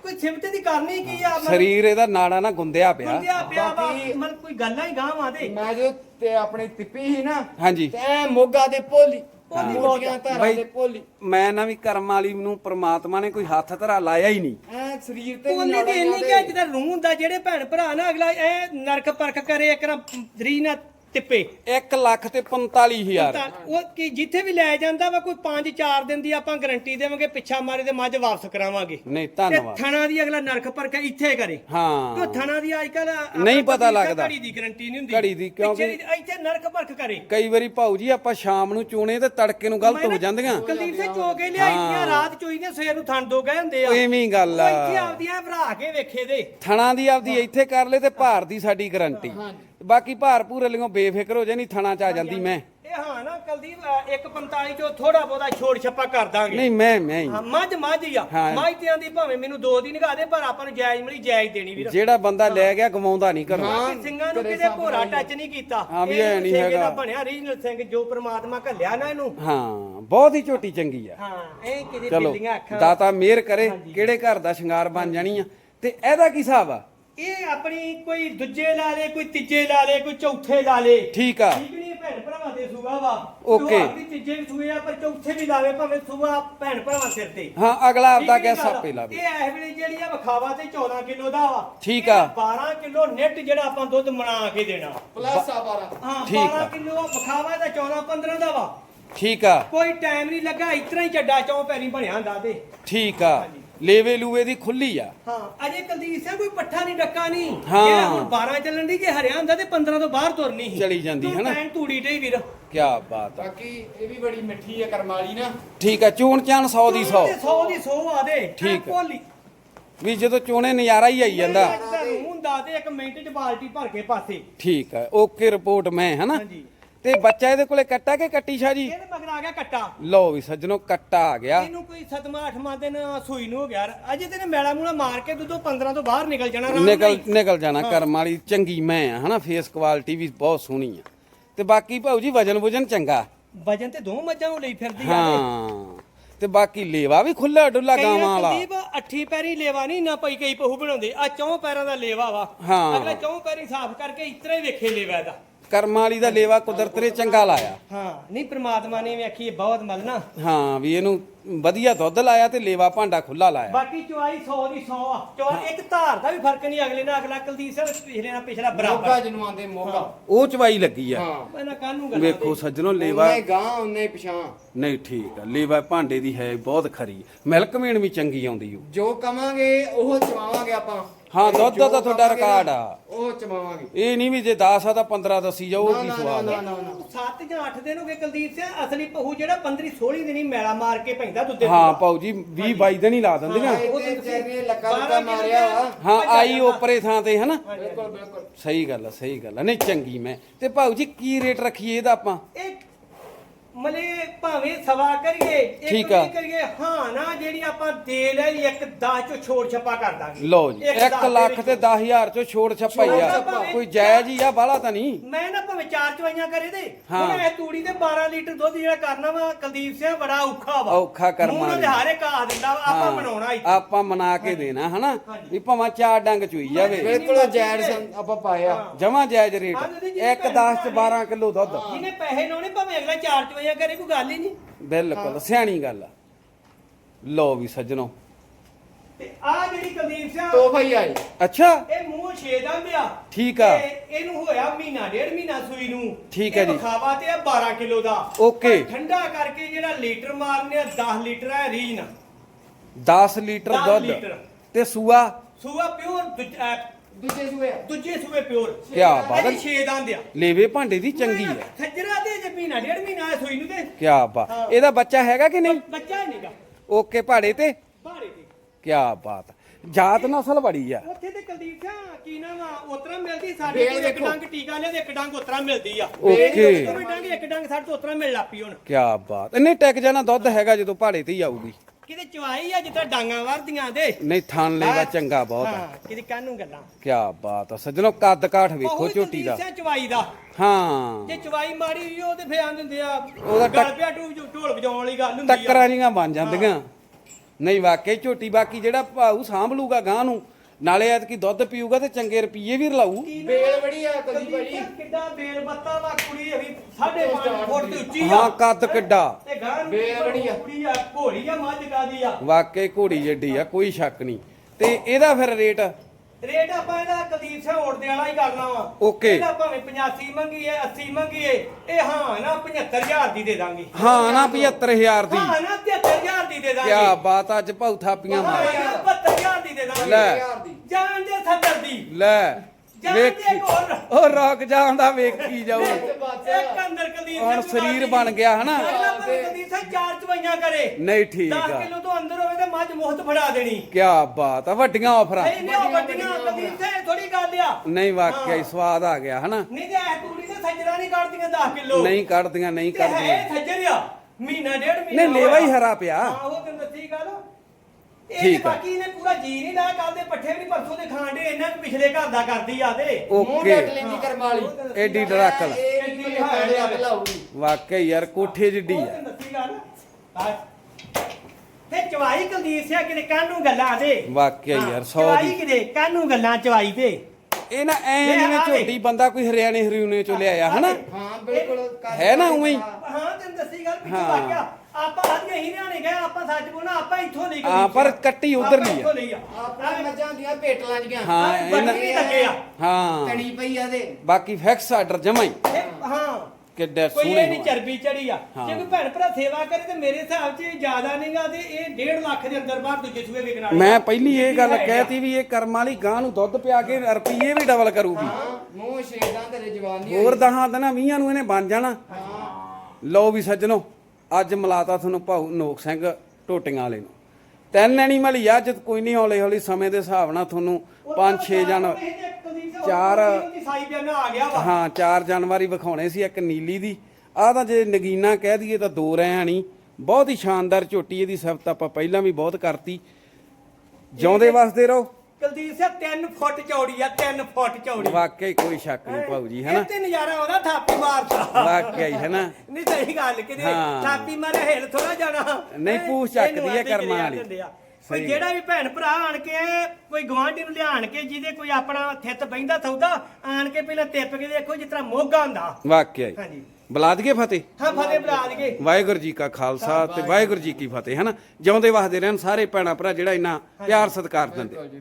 ਕੋਈ ਸਿਮਤ ਦੀ ਕਰਨੀ ਕੀ ਆ ਮਤਲਬ ਸਰੀਰ ਇਹਦਾ ਨਾੜਾ ਨਾ ਗੁੰਦਿਆ ਪਿਆ। ਬੰਦਿਆ ਪਿਆ ਵਾ ਬਾਕੀ- ਮਤਲਬ ਕੋਈ ਗੱਲਾਂ ਹੀ ਗਾਵਾਂ ਦੇ ਮੈਂ ਜੋ ਤੇ ਆਪਣੀ ਤਿੱਪੀ ਸੀ ਨਾ ਹਾਂਜੀ। ਤੇ ਐ ਮੋਗਾ ਦੇ ਭੋਲੀ ਭੋਲੀ ਮੋਟੀਆਂ ਧਾਰਾਂ ਬਾਈ- ਦੇ ਭੋਲੀ ਮੈਂ ਨਾ ਵੀ ਕਰਮ ਵਾਲੀ ਨੂੰ ਪ੍ਰਮਾਤਮਾ ਨੇ ਕੋਈ ਹੱਥ ਧਰਾ ਲਾਇਆ ਹੀ ਨਹੀਂ। ਐ ਸਰੀਰ ਤੇ ਉਹਨੇ ਤੇ ਨਾੜਾਂ ਇੰਨੀ ਦੇ- ਕਿ ਜਿਹਦਾ ਰੂਹ ਹੁੰਦਾ ਜਿਹੜੇ ਭੈਣ ਭਰਾ ਨਾ ਅਗਲਾ ਇਹ ਨਰਕ ਪਰਖ ਕਰੇ ਇੱਕ ਨਾ ਰੀ ਨਾ ਟਿੱਪੇ 1 ਲੱਖ ਤੇ 45000 ਤਾਂ ਉਹ ਕੀ ਜਿੱਥੇ ਵੀ ਲੈ ਜਾਂਦਾ ਵਾ ਕੋਈ 5-4 ਦਿਨ ਦੀ ਆਪਾਂ ਗਾਰੰਟੀ ਦੇਵਾਂਗੇ ਪਿੱਛਾ ਮਾਰੇ ਤੇ ਮੱਝ ਵਾਪਸ ਕਰਾਵਾਂਗੇ। ਨਹੀਂ ਤੇ ਧੰਨਵਾਦ ਥਣਾ ਦੀ ਅਗਲਾ ਨਰਕ ਪਰਖ ਇੱਥੇ ਕਰੇ। ਹਾਂ। ਤੋ ਥਣਾ ਦੀ ਅੱਜ ਕੱਲ ਨਹੀਂ ਪਤਾ ਲੱਗਦਾ। ਘੜੀ ਦੀ ਗਾਰੰਟੀ ਨਹੀਂ ਹੁੰਦੀ। ਘੜੀ ਦੀ, ਕਿਉਂਕਿ- ਪਿੱਛੇ ਦੀ ਇੱਥੇ ਨਰਕ ਪਰਖ ਕਰੇ। ਕਈ ਵਾਰੀ ਭਾਊ ਜੀ ਆਪਾਂ ਸ਼ਾਮ ਨੂੰ ਚੋਣੇ ਤੇ ਤੜਕੇ ਨੂੰ ਗਲਤ ਹੋ ਜਾਂਦੀਆਂ। ਕੁਲਦੀਪ ਸਿੰਘ ਚੋਕੇ ਲਿਆਈਆਂ ਰਾਤ ਚੋਈਆਂ ਸਵੇਰ ਨੂੰ ਥਣ ਦੋ ਗਏ ਹੁੰਦੇ ਆ। ਐਵੇਂ ਹੀ ਗੱਲ ਆ। ਉਹ ਇੱਥੇ ਆਪਦੀਆਂ ਭਰਾ ਕੇ ਵੇਖੇ ਦੇ। ਥਣਾ ਦੀ ਆਪਦੀ ਇੱਥੇ ਕਰ ਲੈ ਤੇ ਭਾਰ ਦੀ ਸਾਡੀ ਗਾਰੰਟੀ ਬਾਕੀ ਭਾਰ ਪੂਰੇ ਲਿਓ ਬੇਫਿਕਰ ਹੋ ਜੇ ਨਹੀਂ ਥਣਾ ਚ ਆ ਜਾਂਦੀ ਮੈਂ। ਇਹ ਹਾਂ ਨਾ ਕੁਲਦੀਪ 145 ਚੋਂ ਥੋੜਾ ਬਹੁਤਾ ਛੋੜ ਛੱਪਾ ਕਰ ਦਾਂਗੇ। ਨਹੀਂ ਮੈਂ ਮੈਂ ਹੀ। ਹਾਂ ਮੱਝ ਮੱਝ ਹੀ ਆ। ਹਾਂ। ਮੱਝ ਤੇ ਆਂਦੀ ਭਾਵੇਂ ਮੈਨੂੰ ਦੋ ਦੀ ਨਿਗਾਹ ਦੇ ਪਰ ਆਪਾਂ ਨੂੰ ਜਾਇਜ਼ ਮਿਲੀ ਜਾਇਜ਼ ਦੇਣੀ ਵੀਰ ਜਿਹੜਾ ਬੰਦਾ ਲੈ ਗਿਆ ਗਵਾਉਂਦਾ ਨਹੀਂ ਘਰੋਂ। ਬਾਕੀ ਸਿੰਘਾਂ ਨੂੰ ਕਿਤੇ ਭੋਰਾ ਟੱਚ ਨਹੀਂ ਕੀਤਾ। ਹਾਂ ਵੀ ਇਹ ਇਹ ਨਹੀਂ ਸਿੰਘ ਹੈਗਾ। ਇਹਦਾ ਬਣਿਆ ਰੀਜਨਲ ਸਿੰਘ ਜੋ ਪ੍ਰਮਾਤਮਾ ਘੱਲਿਆ ਨਾ ਇਹਨੂੰ। ਹਾਂ ਬਹੁਤ ਹੀ ਝੋਟੀ ਚੰਗੀ ਆ। ਹਾਂ ਇਹ ਕਿਤੇ ਚਲੋ ਬਿੱਲੀਆਂ ਅੱਖਾਂ। ਦਾਤਾ ਮਿਹਰ ਕਰੇ ਕਿਹੜੇ ਘਰ ਦਾ ਸ਼ਿੰਗਾਰ ਬਣ ਜਾਣੀ ਆ। ਤੇ ਇਹਦਾ ਕੀ ਹਿਸਾਬ ਆ? ਇਹ ਆਪਣੀ ਕੋਈ ਦੂਜੇ ਲਾ ਲੇ ਕੋਈ ਤੀਜੇ ਲਾ ਲੇ ਕੋਈ ਚੌਥੇ ਲਾ ਲੇ। ਠੀਕ ਆ। ਠੀਕ ਨਹੀਂ ਭੈਣ ਭਰਾਵਾਂ ਦੇ ਸੂਆ ਵਾ। ਓਕੇ। ਉਹ ਵੀ ਤੀਜੇ ਵੀ ਸੂਏ ਆ ਪਰ ਚੌਥੇ ਵੀ ਲਾਵੇ ਭਾਵੇਂ ਸੂਆ ਭੈਣ ਭਰਾਵਾਂ ਸਿਰ ਤੇ। ਹਾਂ ਅਗਲਾ ਆਪਦਾ ਠੀਕ ਨੀ ਗੈਸ ਗੱਲ? ਆਪੇ ਲਾਵੇ। ਇਹ ਐ ਵੇਲੇ ਜਿਹੜੀ ਆ ਵਿਖਾਵਾ ਤੇ 14 ਕਿਲੋ ਦਾ ਵਾ। ਠੀਕ ਇਹ ਆ। 12 ਕਿਲੋ ਨੈਟ ਜਿਹੜਾ ਆਪਾਂ ਦੁੱਧ ਮਣਾ ਕੇ ਦੇਣਾ। ਪਲੱਸ ਆ 12 ਹਾਂ ਠੀਕ 12 ਆ। ਕਿਲੋ ਵਿਖਾਵਾ ਦਾ 14 15 ਦਾ ਵਾ। ਠੀਕ ਆ। ਕੋਈ ਟਾਈਮ ਨਹੀਂ ਲੱਗਾ ਇਤਨਾ ਹੀ ਚੱਡਾ ਚੌਂ ਪੈਰੀ ਬਣਿਆ ਹੁੰਦਾ ਤੇ। ਠੀਕ ਆ। ਲੇਵੇ ਲੂਵੇ ਦੀ ਖੁੱਲੀ ਆ। ਹਾਂ ਅਜੇ ਕੁਲਦੀਪ ਸਿੰਘ ਕੋਈ ਪੱਠਾ ਨਹੀਂ ਡੱਕਾ ਨਹੀਂ। ਹਾਂ। ਇਹ ਹੁਣ 12 ਚੱਲਣ ਦੀ ਜੇ ਹਰਿਆ ਹੁੰਦਾ ਤੇ 15 ਤੋਂ ਬਾਹਰ ਤੁਰਨੀ ਸੀ। ਚਲੀ ਜਾਂਦੀ, ਤੂੰ ਹਨਾ? ਭੈਣ ਤੂੜੀ ਢਈ ਵੀਰ। ਕੀ ਬਾਤ ਆ। ਬਾਕੀ ਇਹ ਵੀ ਬੜੀ ਮਿੱਠੀ ਹੈ ਕਰਮਾਲੀ ਨਾ। ਠੀਕ ਆ ਚੋਣ ਚਾਣ 100 ਦੀ 100 100 ਦੀ 100 ਆ ਦੇ ਠੀਕ। ਭੋਲੀ। ਵੀ ਜਦੋਂ ਚੋਣੇ ਨਜ਼ਾਰਾ ਹੀ ਆਈ ਜਾਂਦਾ। ਹੁੰਦਾ ਤੇ ਇੱਕ ਮਿੰਟ ਚ ਬਾਲਟੀ ਭਰ ਕੇ ਪਾਸੇ। ਠੀਕ ਆ ਓਕੇ ਰਿਪੋਰਟ ਮੈਂ ਹਨਾ? ਹਾਂਜੀ। ਤੇ ਬੱਚਾ ਇਹਦੇ ਕੋਲੇ ਕੱਟਾ ਕਿ ਕੱਟੀ ਸ਼ਾ ਜੀ? ਇਹਦੇ ਆ ਗਿਆ ਕੱਟਾ। ਲਓ ਵੀ ਸੱਜਣੋ ਕੱਟਾ ਆ ਗਿਆ। ਇਹਨੂੰ ਕੋਈ 7ਵਾਂ 8ਵਾਂ ਦਿਨ ਸੂਈ ਨੂੰ ਹੋ ਗਿਆ ਅਜੇ ਤੇ ਮੈਲਾ ਮੂਲਾ ਮਾਰ ਕੇ ਦੁੱਧੋਂ 15 ਤੋਂ ਬਾਹਰ ਨਿਕਲ ਜਾਣਾ ਆਰਾਮ ਨਿਕਲ ਨਾਲ ਹੀ। ਨਿਕਲ ਜਾਣਾ ਕਰਮ ਵਾਲੀ ਚੰਗੀ ਮੈਂ ਆ ਹਨਾ? ਫੇਸ ਕੁਆਲਿਟੀ ਵੀ ਬਹੁਤ ਸੋਹਣੀ ਆ। ਤੇ ਬਾਕੀ ਭਾਊ ਜੀ ਵਜਨ ਵਜਨ ਚੰਗਾ? ਵਜਨ ਤੇ ਦੋ ਮੱਝਾਂ ਲਈ ਫਿਰਦੀ ਆ ਹਾਂ। ਤੇ ਬਾਕੀ ਲੇਵਾ ਵੀ ਖੁੱਲਾ ਡੁੱਲਾ ਗਾਵਾਂ ਵਾਲਾ। ਕੁਲਦੀਪ ਅੱਠੀ ਪੈਰੀ ਲੇਵਾ ਨਹੀਂ ਨਾ ਪਈ ਕਈ ਪਹੂ ਬਣਾਉਂਦੇ। ਆ ਚੌਂ ਪੈਰਾਂ ਦਾ ਲੇਵਾ ਵਾ। ਹਾਂ। ਅਗਲਾ ਚੌਂ ਪੈਰੀ ਸਾਫ਼ ਕਰਕੇ ਇਤਰਾ ਹੀ ਵੇਖੇ ਲੇਵਾ ਦਾ। ਕਰਮ ਵਾਲੀ ਦਾ ਲੇਵਾ ਕੁਦਰਤ ਨੇ ਚੰਗਾ ਲਾਇਆ। ਹਾਂ ਨਹੀਂ ਪ੍ਰਮਾਤਮਾ ਨੇ ਵੇਖੀ ਬਹੁਤ ਮਲਣਾ ਹਾਂ ਵੀ ਇਹਨੂੰ ਵਧੀਆ ਦੁੱਧ ਲਾਇਆ ਤੇ ਲੇਵਾ ਭਾਂਡਾ ਖੁੱਲਾ ਲਾਇਆ। ਬਾਕੀ ਚੁਆਈ 100 ਦੀ 100 ਆ। ਇੱਕ ਧਾਰ ਦਾ ਵੀ ਫ਼ਰਕ ਨਹੀਂ ਅਗਲੇ ਨਾਲ ਅਗਲਾ ਕੁਲਦੀਪ ਸਿੰਘ ਪਿਛਲੇ ਨਾਲ ਪਿਛਲਾ ਮੋਗਾ ਬਰਾਬਰ ਜਿਹਨੂੰ ਆਂਦੇ ਮੋਗਾ ਉਹ ਚਵਾਈ ਲੱਗੀ ਆ। ਹਾਂ। ਮੈਂ ਨਾ ਕਾਹਨੂੰ ਗੱਲਾਂ ਵੇਖੋ। ਸੱਜਣੋ ਲੇਵਾ ਉਹਨੇ ਗਾਂ ਉਹਨੇ ਪਛਾਂ। ਨਹੀਂ ਠੀਕ ਆ। ਲੇਵਾ ਭਾਂਡੇ ਦੀ ਹੈ ਬਹੁਤ ਖਰੀ। ਮਿਲਕ ਮੇਣ ਵੀ ਚੰਗੀ ਆਉਂਦੀ ਓ। ਜੋ ਕਵਾਂਗੇ ਉਹ ਚਵਾਵਾਂਗੇ ਆਪਾਂ। ਹਾਂ, ਦੁੱਧ ਦਾ ਤੁਹਾਡਾ ਰਿਕਾਰਡ ਆ। ਉਹ ਚਵਾਵਾਂਗੇ ਇਹ ਨਹੀਂ ਵੀ ਜੇ 10 ਆ ਤਾਂ 15 ਦੱਸੀ ਜਾਓ ਨਾ, ਕੀ ਸਵਾਦ ਨਾ, ਆ। ਨਾ, ਨਾ। 7 ਜਾਂ 8 ਦਿਨ ਹੋ ਗਏ ਕੁਲਦੀਪ ਸਿੰਘ ਅਸਲੀ ਪਹੂ ਜਿਹੜਾ 15 16 ਦਿਨ ਹੀ ਮੈਲਾ ਮਾਰ ਕੇ ਪੈਂਦਾ ਦੁੱਧੇ ਹਾਂ। ਪਾਉ ਜੀ 20 22 ਦਿਨ ਹੀ ਲਾ ਦਿੰਦੀਆਂ ਹਾਂ, ਇਹ ਉਹ ਤੇ ਤਾਂ ਵਿਚਾਰੀ ਨੇ ਲੱਕਾ ਲੁੱਕਾ ਮਾਰਿਆ ਵਾ। ਹਾਂ ਆਈ। ਓਪਰੇ ਥਾਂ ਤੇ ਹਨਾ? ਬਿਲਕੁਲ ਬਿਲਕੁਲ। ਸਹੀ ਗੱਲ ਆ ਸਹੀ ਗੱਲ ਆ। ਨਹੀਂ ਚੰਗੀ ਮੈਂ। ਤੇ ਭਾਊ ਜੀ ਕੀ ਰੇਟ ਰੱਖੀਏ ਇਹਦਾ ਆਪਾਂ? ਇਹ ਮਲੇ ਭਾਵੇਂ ਸਵਾ ਕਰੀਏ ਇੱਕ ਠੀਕ ਆ। ਵੀ ਕਰੀਏ ਹਾਂ ਨਾ ਜਿਹੜੀ ਆਪਾਂ ਦੇ ਲਈ ਇੱਕ 10 ਚੋਂ ਛੋੜ ਛੱਪਾ ਕਰ ਦਾਂਗੇ। ਲਓ ਜੀ ਇੱਕ 1 ਦਸ ਦੇ ਲੱਖ ਵਿੱਚ। ਤੇ 10000 ਚੋਂ ਛੋੜ ਛੱਪਾ ਹੀ ਛੋੜ ਆ ਕੋਈ ਜਾਇਜ਼ ਹੀ ਆ ਬਾਹਲਾ ਤਾਂ ਨਹੀਂ। ਮੈਂ ਨਾ ਭਾਵੇਂ ਚਾਰ ਚਵਾਈਆਂ ਕਰੇ ਦੇ ਹਾਂ। ਹੁਣ ਇਹ ਤੂੜੀ ਤੇ 12 ਲੀਟਰ ਦੁੱਧ ਜਿਹੜਾ ਕਰਨਾ ਵਾ ਕੁਲਦੀਪ ਸਿੰਘ ਬੜਾ ਔਖਾ ਵਾ। ਔਖਾ ਕਰਮਾਂ ਮੂੰਹ ਦੀ। ਹਾਰੇ ਕਾ ਦਿੰਦਾ ਵਾ, ਆਪਾਂ ਹਾਂ, ਬਣਾਉਣਾ ਇੱਥੇ। ਆਪਾਂ ਮਨਾ ਕੇ ਦੇਣਾ ਹਨਾ? ਹਾਂਜੀ। ਵੀ ਭਾਵੇਂ ਚਾਰ ਡੰਗ ਚੁਈ ਜਾਵੇ। ਬਿਲਕੁਲ ਜੈਡ ਆਪਾਂ ਪਾਇਆ। ਹਾਂ। ਜਮਾ ਜਾਇਜ਼ ਰੇਟ। ਹਾਂ, ਜਿਹੜੀ ਜਿਹੜੀ 1 10 ਚ 12 ਕਿਲੋ ਦੁੱਧ। ਜਿਹਨੇ ਪੈਸੇ ਲਾਉਣੇ ਭਾਵੇਂ ਅਗਲਾ ਚਾਰ ਚਵਾਈਆਂ ਕਰੇ ਕੋਈ ਗੱਲ ਹੀ ਨਹੀਂ। ਬਿਲਕੁਲ ਸਿਆਣੀ ਗੱਲ ਆ। ਲਓ ਵੀ ਸੱਜਣੋ। ਤੇ ਆ ਜਿਹੜੀ ਕੁਲਦੀਪ ਸਿੰਘ ਤੋਹਫਾ ਹੀ ਆਈ ਅੱਛਾ। ਇਹ ਮੂੰਹ ਛੇਦਾਂ ਪਿਆ। ਠੀਕ ਆ। ਤੇ ਇਹਨੂੰ ਹੋਇਆ ਮਹੀਨਾ ਡੇਢ ਮਹੀਨਾ ਸੂਈ ਨੂੰ। ਠੀਕ ਹੈ ਜੀ। ਵਿਖਾਵਾ ਤੇ ਆ 12 ਕਿਲੋ ਦਾ। ਓਕੇ। ਪਰ ਠੰਡਾ ਕਰਕੇ ਜਿਹੜਾ ਲੀਟਰ ਮਾਰਨੇ ਆ 10 ਲੀਟਰ ਹੈ ਰੀਜ ਨਾ। 10 ਲੀਟਰ 10 ਦੁੱਧ। ਲੀਟਰ। ਤੇ ਸੂਆ? ਸੂਆ ਪਿਓਰ ਦੂਜੇ ਸੂਏ ਆ। ਦੂਜੇ ਸੂਏ ਪਿਓਰ। ਕਿਆ ਬਾਤ ਹੈ। ਛੇ ਦੰਦ ਆ। ਲੇਵੇ ਭਾਂਡੇ ਦੀ ਚੰਗੀ ਆ। ਖੱਜਰਾ ਦੇ ਜੇ ਮਹੀਨਾ ਡੇਢ ਮਹੀਨਾ ਹੈ ਸੂਈ ਨੂੰ ਤੇ। ਕੀ ਬਾ ਹਾਂ। ਇਹਦਾ ਬੱਚਾ ਹੈਗਾ ਕਿ ਨਹੀਂ? ਬੱਚਾ ਨਹੀਂਗਾ। ਓਕੇ ਭਾੜੇ ਤੇ? ਬਾੜੇ ਤੇ। ਕੀ ਬਾਤ। ਜਾਤ ਨਸਲ ਬੜੀ ਆ। ਉੱਥੇ ਤੇ ਕੁਲਦੀਪ ਸਿੰਘ ਕੀ ਨਾਮ ਆ? ਉਤਰਾ ਮਿਲਦੀ ਸਾਡੇ ਵੇਲ ਕੋਲ ਇੱਕ। ਡੰਗ ਟੀਕਾ ਲਿਆ ਤੇ ਇੱਕ ਡੰਗ ਉਤਰਾ ਮਿਲਦੀ ਆ। ਓਕੇ। ਇੱਕ ਡੰਗ ਇੱਕ ਡੰਗ ਸਾਡੇ ਤੋਂ ਉਤਰਾ ਮਿਲ ਲੱਪੀ ਹੁਣ। ਕੀ ਬਾਤ। ਨਹੀਂ ਟਿਕ ਜਾਣਾ ਦੁੱਧ ਹੈਗਾ ਜਦੋਂ ਭਾੜੇ ਤੇ ਹੀ ਆਊਗੀ। ਕਿਤੇ ਚਵਾਈ ਆ ਜਿੱਦਾਂ ਡਾਂਗਾ ਵਰਦੀਆਂ ਦੇ ਨਹੀਂ ਥਣ ਲੇਵਾ ਚੰਗਾ ਬਹੁਤ ਆ। ਹਾਂ ਕਿਤੇ ਕਾਹਨੂੰ ਗੱਲਾਂ। ਕੀ ਬਾਤ ਆ ਸੱਜਣੋ ਕੱਦ ਕਾਠ ਵੇਖੋ ਝੋਟੀ ਦਾ। ਚਵਾਈ ਦਾ। ਹਾਂ। ਜੇ ਚਵਾਈ ਮਾੜੀ ਹੋਈ ਉਹ ਤੇ ਫੇਰ ਆਂ ਦਿੰਦੇ ਆ ਉਹਦਾ ਗੱਲ ਪਿਆ ਟੂ ਢੋਲ ਵਜਾਉਣ ਵਾਲੀ ਗੱਲ ਹੁੰਦੀ ਆ। ਟੱਕਰਾਂ ਜੀਆਂ ਬਣ ਜਾਂਦੀਆਂ। ਨਹੀਂ ਵਾਕਈ ਝੋਟੀ ਬਾਕੀ ਜਿਹੜਾ ਭਾਊ ਸਾਂਭ ਲੂਗਾ ਗਾਂ ਨੂੰ ਨਾਲੇ ਐਤਕੀ ਦੁੱਧ ਪੀਊਗਾ ਤੇ ਚੰਗੇ ਰੁਪਈਏ ਵੀ ਰਲਾਊ। ਬੇਲ ਬੜੀ ਆ ਕਦੀ ਭਾਜੀ। ਕਿੱਡਾ ਬੇਲ ਬੱਤਾ ਵਾ ਕੁੜੀ ਅਭੀ 5.5 ਫੁੱਟ ਤੇ ਉੱਚੀ ਆ। ਹਾਂ ਕੱਦ ਕਿੱਡਾ। ਤੇ ਗਾਂ ਬੇਲ ਬੜੀ ਆ। ਕੁੜੀ ਆ ਘੋੜੀ ਆ ਮੱਝ ਕਾਦੀ ਆ। ਵਾਕਈ ਘੋੜੀ ਜੱਡੀ ਆ ਕੋਈ ਸ਼ੱਕ ਨਹੀਂ। ਤੇ ਇਹਦਾ ਫਿਰ ਰੇਟ ਰੇਟ ਆਪਾਂ ਇਹਦਾ ਕੁਲਦੀਪ ਸਿੰਘ ਉੜਦੇ ਵਾਲਾ ਹੀ ਕਰਨਾ ਵਾ। ਓਕੇ। ਇਹਦਾ ਭਾਵੇਂ 85 ਮੰਗੀਏ 80 ਮੰਗੀਏ ਇਹ ਹਾਂ ਨਾ 75000 ਦੀ ਦੇ ਦਾਂਗੇ। ਹਾਂ ਨਾ 75000 ਦੀ। ਹਾਂ ਨਾ 73000 ਦੀ ਦੇ ਦਾਂਗੇ। ਕੀ ਬਾਤ ਅੱਜ ਭਾਊ ਥਾਪੀਆਂ ਮਾਰ 72000 ਦੀ ਦੇ ਦਾਂਗੇ। ਲੈ। ਜਾਣ ਦੇ ਸੱਦਰ ਦੀ। ਲੈ ਜਾਣ ਦੇ ਵੇਖੀ। ਹੋਰ। ਉਹ ਰੁਕ ਜਾਂਦਾ ਵੇਖੀ ਜਾਓ। ਇੱਕ ਅੰਦਰ ਕੁਲਦੀਪ ਹੁਣ ਸਿੰਘ ਸਰੀਰ ਬਣ ਗਿਆ ਹਨਾ। ਅਗਲਾ ਭਾਵੇਂ ਕੁਲਦੀਪ ਸਿੰਘ ਚਾਰ ਚਵਾਈਆਂ ਕਰੇ। ਨਹੀਂ ਠੀਕ 10 ਆ। ਕਿਲੋ ਤੋਂ ਅੰਦਰ ਹੋਵੇ ਮੱਝ ਮੁਹਤ ਫੜਾ ਦੇਣੀ। ਕੀ ਬਾਤ ਆ ਵੱਡੀਆਂ ਆਫਰਾਂ ਨਹੀਂ ਨਹੀਂ ਉਹ ਵੱਡੀਆਂ ਕੁਲਦੀਪ ਸਿੰਘ ਥੋੜੀ ਗੱਲ ਆ। ਨਹੀਂ ਵਾਕਿਆ ਹੀ ਸਵਾਦ ਆ ਗਿਆ ਹਨਾ? ਨਹੀਂ ਤੇ ਐ ਤੂੜੀ ਤੇ ਸੱਜਰਾ ਨਹੀਂ ਕੱਢਦੀਆਂ 10 ਕਿਲੋ। ਨਹੀਂ ਕੱਢਦੀਆਂ ਨਹੀਂ ਕੱਢਦੀਆਂ। ਸੱਜਰ ਆ ਮਹੀਨਾ ਡੇਢ ਮਹੀਨਾ ਨਹੀਂ, ਲੇਵਾ ਹੀ। ਹਰਾ ਪਿਆ। ਹਾਂ ਉਹ ਤੈਨੂੰ ਦੱਸੀ ਗੱਲ ਇਹ। ਬਾਕੀ ਇਹਨੇ ਪੂਰਾ ਜੀ ਨਹੀਂ ਲਾ ਕੱਲ ਦੇ ਪੱਠੇ ਵੀ ਪਰਸੋਂ ਦੇ ਖਾਣ ਦੇ ਇਹਨਾਂ ਨੂੰ ਪਿਛਲੇ ਘਰ ਦਾ ਕਰਦੀ ਆ ਤੇ। ਮੂੰਹ ਓਕੇ ਲੈਂਦੀ ਕਰਮਾਲੀ। ਐਡੀ ਡਰਾਕਲ। ਇਹ ਵਾਕਈ ਯਾਰ ਕੋਠੇ ਜਿੱਡੀ ਉਹ ਆ। ਦੱਸੀ ਗੱਲ ਫੇ ਚਵਾਈ ਕੁਲਦੀਪ ਸਿੰਘ ਕਿਤੇ ਕਾਨੂੰ ਗੱਲਾਂ ਦੇ ਵਾਕਿਆ ਹਾਂ, ਯਾਰ, ਸੌ ਚਵਾਈ ਦੀ। ਕਿਤੇ ਕਾਨੂੰ ਗੱਲਾਂ ਚਵਾਈ ਤੇ। ਇਹ ਨਾ ਐ ਜਿਵੇਂ ਆ। ਝੋਟੀ ਬੰਦਾ ਕੋਈ ਹਰਿਆਣੇ ਹਰਿਊਨੇ ਚੋਂ ਲਿਆਇਆ ਹਨਾ? ਹਾਂ ਬਿਲਕੁਲ ਕਰ- ਹੈ ਨਾ ਉਵੇਂ ਹੀ? ਹਾਂ ਤੈਨੂੰ ਦੱਸੀ ਗੱਲ ਪਿੱਛੇ ਹਾਂ। ਵਾਕਿਆ ਆਪਾਂ ਅੱਜ ਅਸੀਂ ਹਰਿਆਣੇ ਗਏ ਆਪਾਂ ਸੱਚ ਬੋਲਣਾ ਆਪਾਂ ਇੱਥੋਂ ਲਈ ਹਾਂ, ਪਰ ਕੱਟੀ ਉੱਧਰ ਲਈ ਆ। ਇੱਥੋਂ ਲਈ ਆ। ਆਪਣਾ ਮੱਝਾਂ ਦੀਆਂ ਪੇਟਲਾਂ ਜੀਆਂ। ਹਾਂ ਆਹ ਇਹਨਾਂ ਬੱਕਰੀ ਲੱਗੇ ਆ। ਹਾਂ। ਤਣੀ ਪਈ ਆ ਦੇ ਬਾਕੀ ਫਿਕਸ ਆਰਡਰ ਜਮਾ ਹੀ। ਇਹ- ਹਾਂ। ਕਿੱਡੇ ਕੋਈ ਇਹ ਨਹੀਂ। ਚਰਬੀ ਚੜੀ ਆ। ਹਾਂ। ਜੇ ਕੋਈ ਭੈਣ ਭਰਾ ਸੇਵਾ ਕਰੇ ਤੇ ਮੇਰੇ ਹਿਸਾਬ 'ਚ ਇਹ ਜ਼ਿਆਦਾ ਨਹੀਂਗਾ ਤੇ ਇਹ 1.5 ਲੱਖ ਦੇ ਅੰਦਰ ਬਾਹਰ ਦੂਜੇ ਸੂਏ ਵਿਕਣ ਵਾਲੇ ਮੈਂ ਪਹਿਲੀ ਇਹ ਗੱਲ ਕਹਿਤੀ ਵੀ ਇਹ ਕਰਮ ਵਾਲੀ ਗਾਂ ਨੂੰ ਦੁੱਧ ਪਿਆ ਕੇ ਰੁਪਈਏ ਵੀ ਡਬਲ ਕਰੂਗੀ। ਹਾਂ ਮੂੰਹ ਸ਼ੇਦਾਂ ਤੇਰੇ ਜਵਾਨੀ ਹੋਰ ਦਹਾਂ ਦਿਨਾਂ 20 ਨੂੰ ਇਹਨੇ ਬਣ ਜਾਣਾ। ਲਓ ਵੀ ਸੱਜਣੋ ਅੱਜ ਮਲਾਤਾ ਤੁਹਾਨੂੰ ਭਾਊ ਨੋਕ ਸਿੰਘ ਟੋਟੀਆਂ ਵਾਲੇ ਨੂੰ। ਤਿੰਨ ਐਨੀਮਲ ਹੀ ਆ ਜਦ ਕੋਈ ਨਹੀਂ ਹੌਲੀ ਹੌਲੀ ਸਮੇਂ ਦੇ ਹਿਸਾਬ ਨਾਲ ਤੁਹਾਨੂੰ ਪੰਜ ਛੇ ਜਣ ਚਾਰ- ਸਾਈ ਬਿਆਨਾ ਆ ਗਿਆ ਵਾ। ਹਾਂ ਚਾਰ ਜਾਨਵਰੀ ਵਿਖਾਉਣੇ ਸੀ ਇੱਕ ਨੀਲੀ ਦੀ। ਆਹ ਤਾਂ ਜੇ ਨਗੀਨਾ ਕਹਿ ਦਈਏ ਤਾਂ ਦੋ ਰਹਿਣੀ। ਬਹੁਤ ਹੀ ਸ਼ਾਨਦਾਰ ਝੋਟੀ ਇਹਦੀ ਸਿਫਤ ਆਪਾਂ ਪਹਿਲਾਂ ਵੀ ਬਹੁਤ ਕਰਤੀ। ਜਿਉਂਦੇ ਵਸਦੇ ਰਹੋ। ਕੁਲਦੀਪ ਸਿੰਘ 3 ਫੁੱਟ ਚੌੜੀ ਆ 3 ਫੁੱਟ ਚੌੜੀ। ਵਾਕਈ ਕੋਈ ਸ਼ੱਕ ਨਹੀਂ ਭਾਊ ਜੀ ਹੈਨਾ? ਇਹ ਤੇ ਨਜ਼ਾਰਾ ਆਉਂਦਾ ਥਾਪੀ ਮਾਰਦਾ। ਵਾਕਈ ਹੈਨਾ? ਨਹੀਂ ਸਹੀ ਗੱਲ ਕਿਤੇ ਹਾਂ। ਥਾਪੀ ਮਾਰੇ ਹਿਲ ਥੋੜਾ ਜਾਣਾ। ਨਹੀਂ, ਪੂਛ ਇਹਨੂੰ ਚੱਕਦੀ ਆ ਕਰਮਾਂ ਵਾਲੀ। ਦਿੰਦੇ ਆ। ਸਹੀ ਕੋਈ ਜਿਹੜਾ ਵੀ ਭੈਣ ਭਰਾ ਆਣ ਕੇ ਕੋਈ ਗਵਾਂਢੀ ਨੂੰ ਲਿਆਣ ਕੇ ਜਿਹਦੇ ਕੋਈ ਆਪਣਾ ਥਿੱਤ ਬਹਿੰਦਾ ਸੌਦਾ ਆਣ ਕੇ ਪਹਿਲਾਂ ਟਿੱਪ ਕੇ ਦੇਖੋ ਜਿਸ ਤਰ੍ਹਾਂ ਮੋਗਾ ਹੁੰਦਾ। ਵਾਕਈ। ਹਾਂਜੀ। ਬੁਲਾ ਦਈਏ ਫਤਿਹ? ਹਾਂ ਫਤਿਹ ਬੁਲਾ ਲਈਏ ਵਾਹਿਗੁਰੂ ਜੀ ਕਾ ਖਾਲਸਾ ਤੇ ਵਾਹਿਗੁਰੂ ਜੀ ਕੀ ਫਤਿਹ ਹੈਨਾ? ਜਿਉਂਦੇ ਵਸਦੇ ਰਹਿਣ ਸਾਰੇ ਭੈਣਾ ਭਰਾ ਜਿਹੜਾ ਇੰਨਾ ਪਿਆਰ ਸਤਿਕਾਰ ਦਿੰਦੇ ਜੀ